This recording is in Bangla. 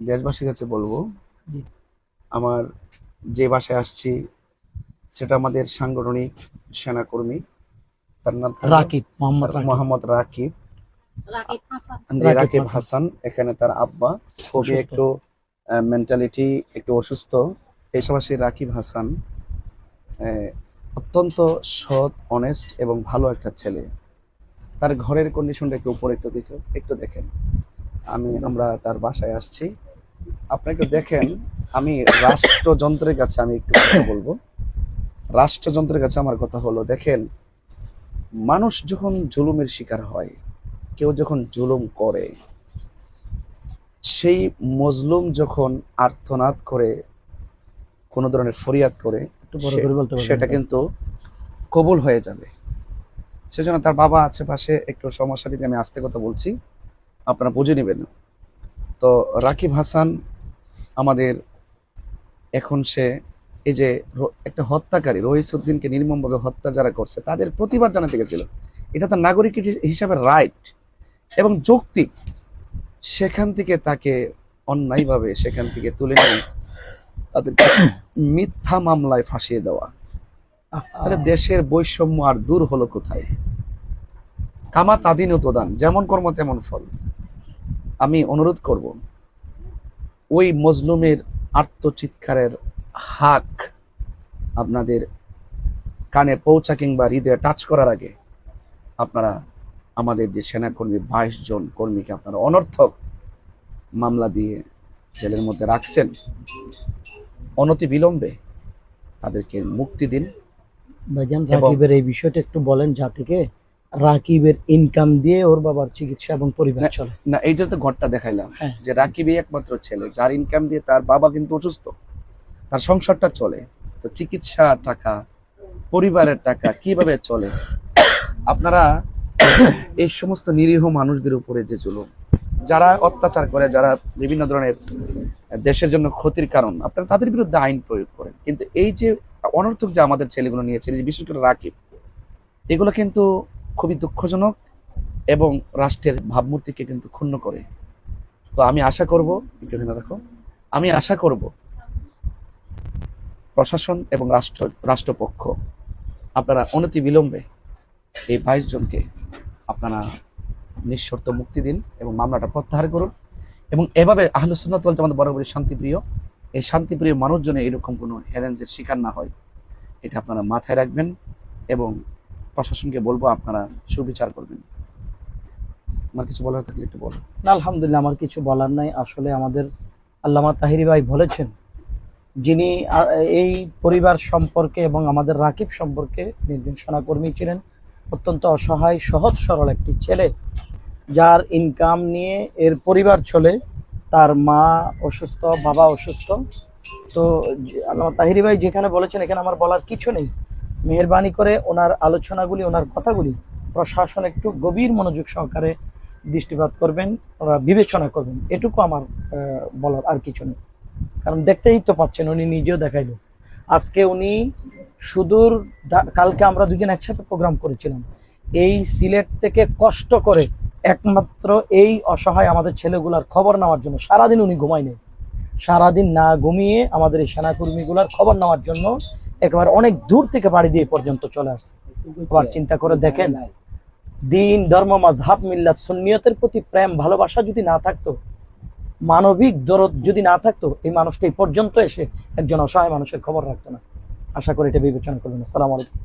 দেশবাসীর কাছে বলব আমার যে বাসায় আসছি সেটা আমাদের সাংগঠনিক সেনাকর্মী। তার নাম রাকিব মোহাম্মদ রাকিব। মোহাম্মদ রাকিব। রাকিব হাসান। এখানে তার আব্বা। খুবই। একটু মেন্টালিটি একটু অসুস্থ। এই পাশাপাশি রাকিব হাসান আহ, অত্যন্ত সৎ অনেস্ট এবং ভালো একটা ছেলে। তার ঘরের কন্ডিশনটা একটু উপরে একটু দেখো একটু দেখেন। আমি আমরা তার বাসায় আসছি। আপনি একটু দেখেন আমি রাষ্ট্রযন্ত্রের কাছে আমি একটু কথা বলব। রাষ্ট্রযন্ত্রের কাছে আমার কথা হলো দেখেন মানুষ যখন জুলুমের শিকার হয় কেউ যখন জুলুম করে সেই মজলুম যখন আর্থনাদ করে কোনো ধরনের ফরিয়াদ করে একটু করে সেটা কিন্তু কবুল হয়ে যাবে। সেজন্য তার বাবা আছে পাশে একটু সমস্যা দিতে আমি আস্তে কথা বলছি আপনারা বুঝে নেবেন। তো রাকিব হাসান আমাদের এখন সে এই যে একটা হত্যাকারী রহিসুদ্দিনকে নির্মমভাবে হত্যা যারা করছে তাদের প্রতিবাদ জানাতে গেছিল। এটা তার নাগরিক হিসাবে রাইট এবং যৌক্তিক। সেখান থেকে তাকে অন্যায়ভাবে সেখান থেকে তুলে নিয়ে তাদেরকে মিথ্যা মামলায় ফাঁসিয়ে দেওয়া। তাহলে দেশের বৈষম্য আর দূর হলো কোথায়? কামা তাদিন দান যেমন কর্ম তেমন ফল। আমি অনুরোধ করব ওই মজলুমের আত্মচিৎকারের হাক আপনাদের কানে পৌঁছা কিংবা হৃদয়ে টাচ করার আগে আপনারা আমাদের যে সেনাকর্মী বাইশ জন কর্মীকে আপনারা অনর্থক মামলা দিয়ে জেলের মধ্যে রাখছেন অনতি বিলম্বে তাদেরকে মুক্তি দিন। ভাইজান রাকিবের এই বিষয়টা একটু বলেন জাতিকে। রাকিবের ইনকাম দিয়ে ওর বাবার চিকিৎসা এবং পরিবার চলে। না এইটা তো ঘরটা দেখাইলাম হ্যাঁ। যে রাকিবই একমাত্র ছেলে যার ইনকাম দিয়ে তার বাবা কিন্তু অসুস্থ। তার সংসারটা চলে তো চিকিৎসা টাকা পরিবারের টাকা কীভাবে চলে? আপনারা এই সমস্ত নিরীহ মানুষদের উপরে যে জুলুম যারা অত্যাচার করে যারা বিভিন্ন ধরনের দেশের জন্য ক্ষতির কারণ আপনারা তাদের বিরুদ্ধে আইন প্রয়োগ করেন। কিন্তু এই যে অনর্থক যে আমাদের ছেলেগুলো নিয়েছে যে বিশেষ করে রাকিব এগুলো কিন্তু খুবই দুঃখজনক এবং রাষ্ট্রের ভাবমূর্তিকে কিন্তু ক্ষুণ্ণ করে। তো আমি আশা করব এখানে রাখো আমি আশা করব প্রশাসন এবং রাষ্ট্র, রাষ্ট্রপক্ষ আপনারা অনতি বিলম্বে এই বাইশ জনকে আপনারা নিঃশর্ত মুক্তি দিন এবং মামলাটা প্রত্যাহার করুন এবং এভাবে আহলুসুন্নাত বলতে আমাদের বরাবরই শান্তিপ্রিয়, এই শান্তিপ্রিয় মানুষজনে এরকম কোনো হ্যারেন্সের শিকার না হয়। এটা আপনারা মাথায় রাখবেন এবং প্রশাসনকে বলব আপনারা সুবিচার করবেন। আমার কিছু বলার থাকলে একটু বলো না, আলহামদুলিল্লাহ, আমার কিছু বলার নাই। আসলে আমাদের আল্লামা তাহিরি ভাই বলেছেন, যিনি এই পরিবার সম্পর্কে এবং আমাদের রাকিব সম্পর্কে একজন সেনাকর্মী ছিলেন, অত্যন্ত অসহায়, সহজ, সরল একটি ছেলে, যার ইনকাম নিয়ে এর পরিবার চলে। তার মা অসুস্থ, বাবা অসুস্থ। তো আল্লামা তাহিরি ভাই যেখানে বলেছেন, এখানে আমার বলার কিছু নেই। মেহরবানি করে ওনার আলোচনাগুলি, ওনার কথাগুলি প্রশাসন একটু গভীর মনোযোগ সহকারে দৃষ্টিপাত করবেন ওরা বিবেচনা করবেন। এটুকু আমার বলার আর কিছু নেই। কারণ দেখতেই তো পাচ্ছেন উনি নিজেও দেখাইলো। আজকে উনি সুদূর কালকে আমরা দুজন একসাথে প্রোগ্রাম করেছিলাম। এই সিলেট থেকে কষ্ট করে একমাত্র এই অসহায় আমাদের ছেলেগুলার খবর নেওয়ার জন্য সারাদিন উনি ঘুমায়নি সারাদিন না ঘুমিয়ে আমাদের এই সেনাকর্মীগুলার খবর নেওয়ার জন্য একেবারে অনেক দূর থেকে বাড়ি দিয়ে পর্যন্ত চলে আসছে। আবার চিন্তা করে দেখেন, দিন, ধর্ম মাঝহাব মিল্লাত, সুন্নিয়তের প্রতি প্রেম, ভালোবাসা যদি না থাকতো, মানবিক দরদ যদি না থাকতো, এই মানুষটা এই পর্যন্ত এসে একজন অসহায় মানুষের খবর রাখতো না। আশা করি এটা বিবেচনা করবেন। আসসালামু আলাইকুম।